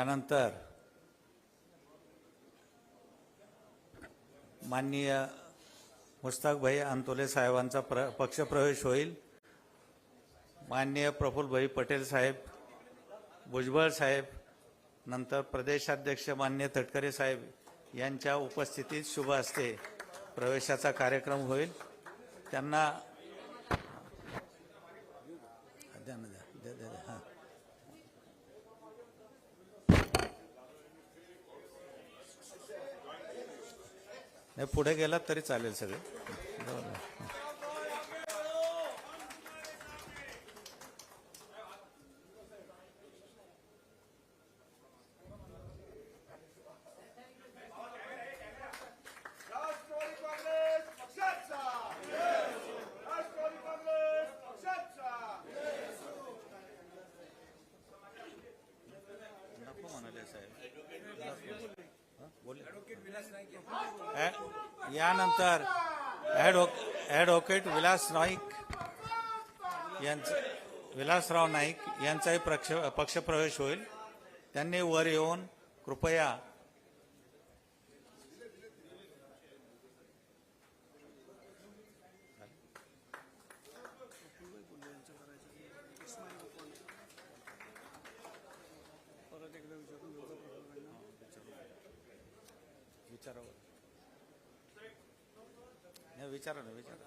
त्यानंतर माननीय मुस्ताकभाई अंतोले साहेबांचा प्र पक्षप्रवेश होईल. माननीय प्रफुल्लभाई पटेल साहेब भुजबळ साहेब नंतर प्रदेशाध्यक्ष मान्य तटकरे साहेब यांच्या उपस्थितीत शुभ असते प्रवेशाचा कार्यक्रम होईल. त्यांना नाही पुढे गेलात तरी चालेल सगळे नको म्हणाले साहेब? बोले. यानंतर ॲडव्हो- ॲडव्होकेट विलास नाईक यांचं विलासराव नाईक यांचाही पक्ष पक्षप्रवेश होईल. त्यांनी वर येऊन कृपया विचारावं. विचारा ना विचारा.